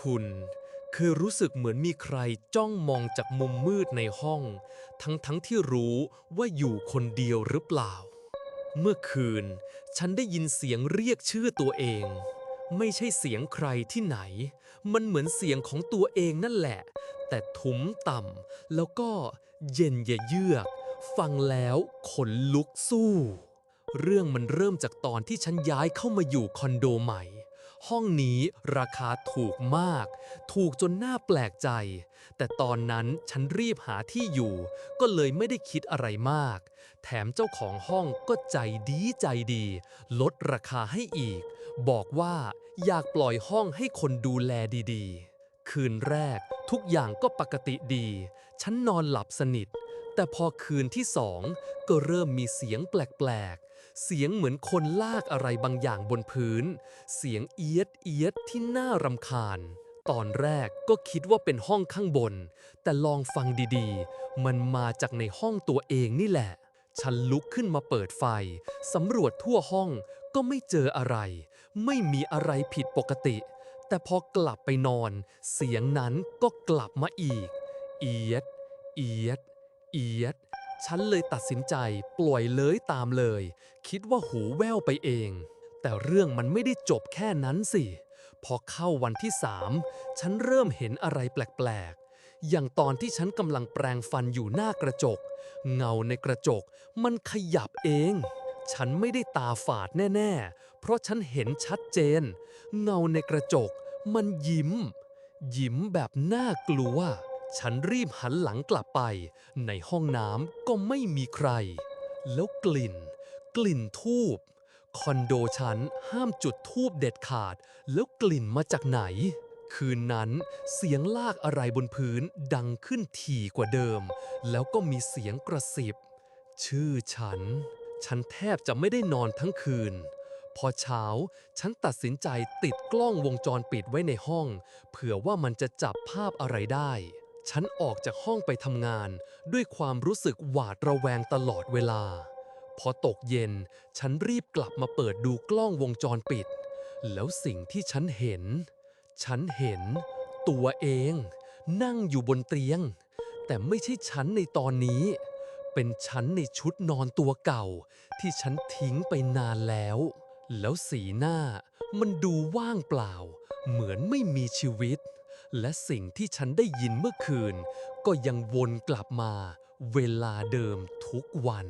คุณ คือรู้สึกเหมือนมีใครจ้องมองจากมุมมืดในห้อง ทั้งทั้งที่รู้ว่าอยู่คนเดียวหรือเปล่า เมื่อคืน ฉันได้ยินเสียงเรียกชื่อตัวเอง ไม่ใช่เสียงใครที่ไหน มันเหมือนเสียงของตัวเองนั่นแหละ แต่ทุ้มต่ำแล้วก็เย็นเยือก ฟังแล้วขนลุกสู้ เรื่องมันเริ่มจากตอนที่ฉันย้ายเข้ามาอยู่คอนโดใหม่ ห้องนี้ราคาถูกมาก ถูกจนน่าแปลกใจ แต่ตอนนั้นฉันรีบหาที่อยู่ ก็เลยไม่ได้คิดอะไรมาก แถมเจ้าของห้องก็ใจดีใจดี ลดราคาให้อีก บอกว่าอยากปล่อยห้องให้คนดูแลดีๆ คืนแรกทุกอย่างก็ปกติดี ฉันนอนหลับสนิท แต่พอคืนที่สองก็เริ่มมีเสียงแปลกๆ เสียงเหมือนคนลากอะไรบางอย่างบนพื้น เสียงเอียดเอียดที่น่ารำคาญ ตอนแรกก็คิดว่าเป็นห้องข้างบน แต่ลองฟังดีๆ มันมาจากในห้องตัวเองนี่แหละ ฉันลุกขึ้นมาเปิดไฟ สำรวจทั่วห้องก็ไม่เจออะไร ไม่มีอะไรผิดปกติ แต่พอกลับไปนอน เสียงนั้นก็กลับมาอีก เอียด เอียด เอียด ฉันเลยตัดสินใจปล่อยเลยตามเลย คิดว่าหูแว่วไปเอง แต่เรื่องมันไม่ได้จบแค่นั้นสิ พอเข้าวันที่สามฉันเริ่มเห็นอะไรแปลกๆ อย่างตอนที่ฉันกำลังแปรงฟันอยู่หน้ากระจก เงาในกระจกมันขยับเอง ฉันไม่ได้ตาฝาดแน่ ๆ เพราะฉันเห็นชัดเจน เงาในกระจก มันยิ้ม ยิ้มแบบน่ากลัว ฉันรีบหันหลังกลับไป ในห้องน้ำก็ไม่มีใคร แล้วกลิ่น กลิ่นทูบคอนโดฉันห้ามจุดทูบเด็ดขาด แล้วกลิ่นมาจากไหน คืนนั้นเสียงลากอะไรบนพื้นดังขึ้นถี่กว่าเดิม แล้วก็มีเสียงกระซิบ ชื่อฉัน ฉันแทบจะไม่ได้นอนทั้งคืน พอเช้าฉันตัดสินใจติดกล้องวงจรปิดไว้ในห้อง เผื่อว่ามันจะจับภาพอะไรได้ ฉันออกจากห้องไปทำงานด้วยความรู้สึกหวาดระแวงตลอดเวลา พอตกเย็น ฉันรีบกลับมาเปิดดูกล้องวงจรปิด แล้วสิ่งที่ฉันเห็น ฉันเห็น ตัวเอง นั่งอยู่บนเตียง แต่ไม่ใช่ฉันในตอนนี้ เป็นฉันในชุดนอนตัวเก่า ที่ฉันทิ้งไปนานแล้ว แล้วสีหน้า มันดูว่างเปล่า เหมือนไม่มีชีวิต และสิ่งที่ฉันได้ยินเมื่อคืน ก็ยังวนกลับมาเวลาเดิมทุกวัน